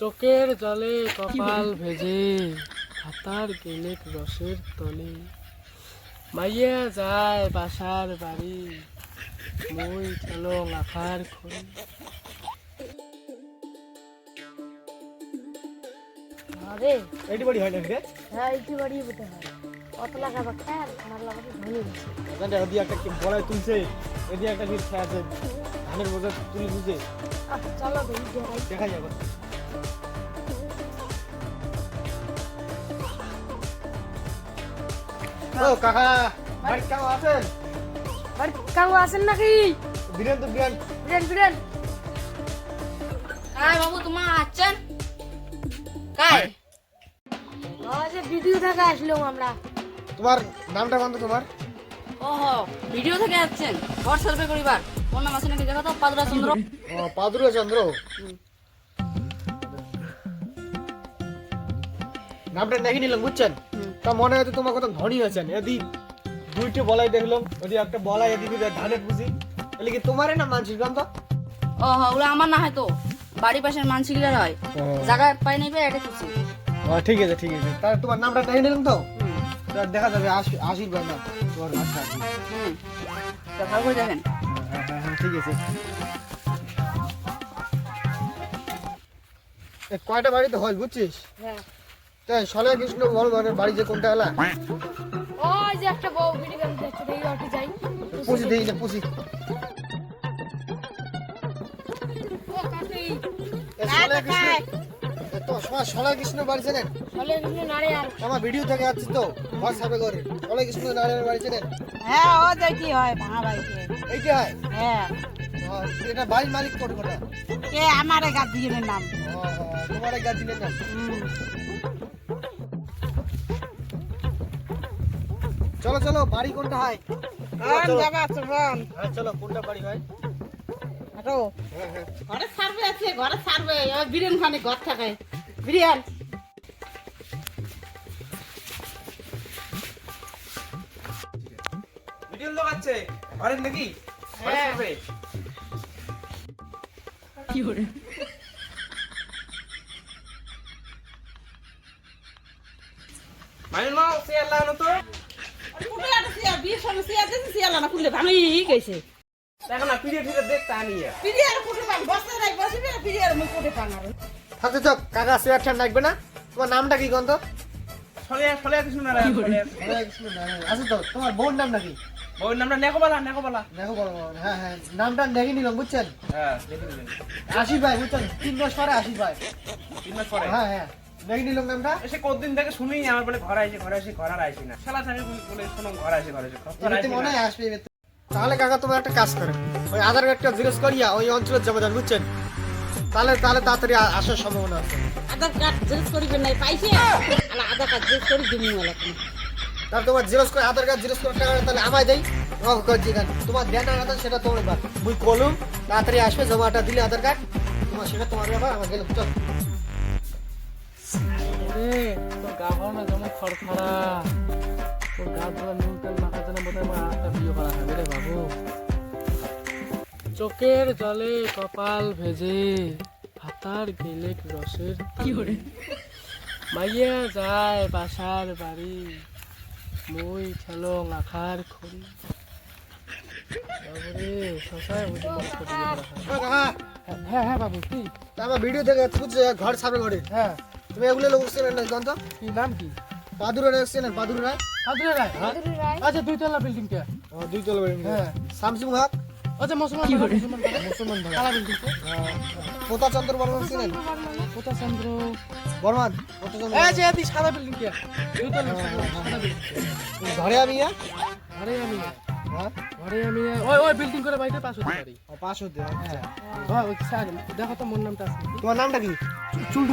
চোখের জলে কপাল ভেজে হাতার গেলে রসের তলে। মাইয়া যায় বাসার বাড়ি মই চলো আখার খড়ি আরে এইটি বাড়ি হয় না রে? হ্যাঁ এইটি বাড়ি বলতে হয় কত লাগা বা খেয়াল আমার লাগাতে ধনী গেছে জানে ওদি একটা কি বড়াই তুলছে এদি একটা কি আছে? ধানের বোঝা তুলে দিতে চলো দেখাই। দেখা যাবে ও কাকা আছেন? নাকি? বিরিয়ান তো বিরিয়ান। বিরিয়ান বিরিয়ান। কাই বাবু তোমা আছেন? কাই? হ্যাঁ। আজে ভিডিও থেকে আসলো আমরা। তোমার নামটা কোন তোমার। ওহো ভিডিও থেকে আসছেন? ঘর করিবার কোন নাম আছে নাকি দেখো তো পাদুরা চন্দ্র। ও পাদুরা চন্দ্র। নামটা নাকি নিলাম বুঝছেন? তা মনে হয় তোমার কত ধনী আছেন এদি দুইটি বলাই দেখলাম ওদি একটা বলাই এদিকে ধানের পুষি তাহলে কি তোমারই না মানসিক গান তো ওহো ওগুলো আমার না হয় তো। বাড়ি পাশের মানসিকলার হয়। জায়গা পাই পাই এটা খুশি। ও ঠিক আছে ঠিক আছে। তাহলে তোমার নামটা দেখে নিলাম তো? দেখা যাবে আশি- আশীর্বাদ না তোমার আচ্ছা হুম। ভালো করে দেখেন। হ্যাঁ হ্যাঁ হ্যাঁ ঠিক আছে। কয়টা বাড়িতে হয় বুঝছিস? হ্যাঁ। তাই সলে কৃষ্ণ বল মানে বাড়ি যে কোনটা হলা ওই যে একটা বউ গেম দেখতে দেখি ওটি যাই। পুষি দিই না পুষি। কৃষ্ণ বাড়ি চেনেন? আমার ভিডিও থেকে আসছি তো হোয়াটসঅ্যাপে করে সলে কৃষ্ণ নারায়ণের বাড়ি চেনেন? হ্যাঁ ও দেখি হয় ভাঙা হয়? হ্যাঁ। এটা বাড়ির মালিক কোন কোটা এ আমার গার্জিয়ানের নাম। ও, তোমার এক গাছিলেন চলো চলো বাড়ি কোনটা হয়? চলো, চলো। হ্যাঁ চলো কোনটা বাড়ি হয়? হ্যাঁ হ্যাঁ। ঘরে সার্ভে আছে ঘরে সার্ভে বিরিয়ান খানে ঘর থাকে। বিরিয়ান। লোক আছে? নাকি? কি করে মাও সে আল্লাহ তো। দেখো না পিরিয়ড ফিরে দেখতে আনি থাকতে চক কাকা চেয়ার ঠান লাগবে না। তোমার নামটা কি গন্ধ? ছলে ছলে কিছু না আছে তো। তোমার বোন নাম নাকি? ওই নামটা নেকোবালা নেকোবালা। বড় হ্যাঁ হ্যাঁ নামটা দেখে নিলাম বুঝছেন? হ্যাঁ দেখে নিলেন আশি ভাই বুঝছেন? তিন মাস পরে আশি ভাই। তিন মাস পরে? হ্যাঁ হ্যাঁ। দেখে নিলাম নামটা এসে কতদিন থেকে শুনি আমার বলে ঘরে আইছে ঘরে আসি ঘরে আর আইছি না। শালা থাকে বলে শোনো ঘরে আসি ঘরে ঘরে মনে হয় আসবে তাহলে কাকা তোমার একটা কাজ করে। ওই আধার কার্ডটা জিজ্ঞেস করিয়া ওই অঞ্চলের জমা দেন বুঝছেন? তাহলে তাহলে তাড়াতাড়ি আসার সম্ভাবনা আছে। আধার কার্ড জিজ্ঞেস করিবেন নাই পাইছে? আলা আধার কার্ড জিজ্ঞেস করি দিমু তাহলে তোমার জিজ্ঞেস করে আধার কার্ড জিজ্ঞেস করে টাকা তাহলে আমায় দেই। ও করছি কেন তোমার দেন না কথা সেটা তোমার ব্যাপার। মুই কলুম তাড়াতাড়ি আসবে জমাটা দিলে আধার কার্ড তোমার সেটা তোমার ব্যাপার আমার গেলাম চল। রে তোর গা ভালো না যেমন খড়খড়া তোর গা ধরা নুন তেল মাখা যেন বোধহয় আমার বিয়ে করা হবে রে বাবু চোখের জলে কপাল ভেজে হাতার গেলে রসের কি করে মাইয়া যায় বাসার বাড়ি মই ঠেলো আখার খড়ি। হয়। হ্যাঁ, হ্যাঁ হ্যাঁ বাবু কি ভিডিও থেকে বুঝছে ঘর সামনে ঘরে। হ্যাঁ। তুমি এগুলো লোক উঠছে না গন্ত কি নাম কি? বাদুরা এসছে না বাদুরা রায়? আদুরে রায়? আচ্ছা দুইতলা বিল্ডিং কে ও দুই তলা বাড়ি হ্যাঁ। শামসুং হক? আচ্ছা মুসলমান কি করে মুসলমান কালা বিল্ডিং কে পোতা চন্দ্র বর্মন ছিলেন? কোথা চন্দ্র বর্মান। পোতা চন্দ্র এই যে এদি সাদা বিল্ডিং কে দুইতলা সাদা বিল্ডিং ঘরে আমি? ঘরে আমি হ্যাঁ। ঘরে আমি ওই ওই বিল্ডিং করে বাড়িতে পাশ হতে পারি। ও, হতে হ্যাঁ। হ্যাঁ দেখো তো মোর নামটা আছে। তোমার নামটা কি? চুলটু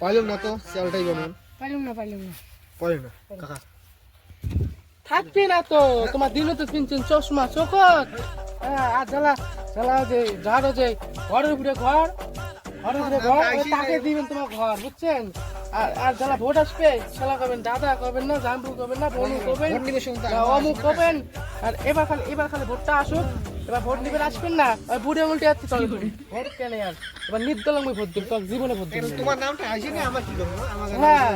পাইলাম না তো চালটাই বানান পাইলাম না পাইলাম না পাইলাম না কাকা থাকবে না তো তোমার দিনও তো কিনছেন চশমা চোখত হ্যাঁ, আর জ্বালা জ্বালা যে ঝাড়ো যে ঘরের উপরে ঘর ঘরের উপরে ঘর তাকে দিবেন তোমার ঘর বুঝছেন আর আর যারা ভোট আসবে খেলা করবেন দাদা করবেন না জাম্পু করবেন না বনু করবেন অমুক করবেন আর এবার খালি এবার খালি ভোটটা আসুক এবার ভোট নিবেন আসবেন না ওই বুড়ে উল্টে যাচ্ছে চল। ভোট কেন আর। এবার নির্দল ভোট দেব তোর জীবনে ভোট দেব। তোমার নামটা আসেনি আমার কি করব? হ্যাঁ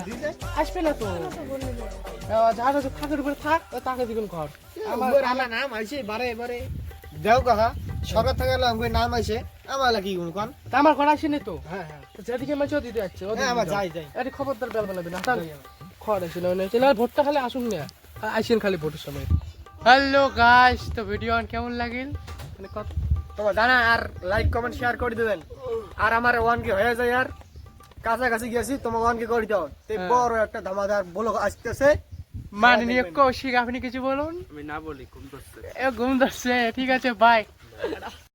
আসবে না তো। যারা থাকের উপরে থাক তাকে দিবেন ঘর। আমার নাম আইছে বারে বারে। দেও কাকা। সরকার থেকে আমার নাম আইছে। আমার লাগি কোন কোন? আমার ঘর আসেনি তো? হ্যাঁ হ্যাঁ। যেদিকে মাঝে দিতে যাচ্ছে হ্যাঁ আমার যাই যাই। আরে খবরদার বেল বানাবি না তাহলে খড় আসে না মানে চলে ভোটটা খালি আসুন না। আসেন খালি ভোটের সময়। হ্যালো গাইস তো ভিডিও কেমন লাগিল? মানে কত তোমার জানা আর লাইক কমেন্ট শেয়ার করে দেবেন। আর আমার ওয়ান কে হয়ে যায় আর কাছাকাছি গেছি তোমার ওয়ান কে করে দাও। তে হ্যাঁ। বড় একটা ধামাদার বলো আসতেছে। মাননীয় কৌশিক আপনি কিছু বলুন? আমি না বলি ঘুম করছে এ ঘুম ধরছে ঠিক আছে বাই 看着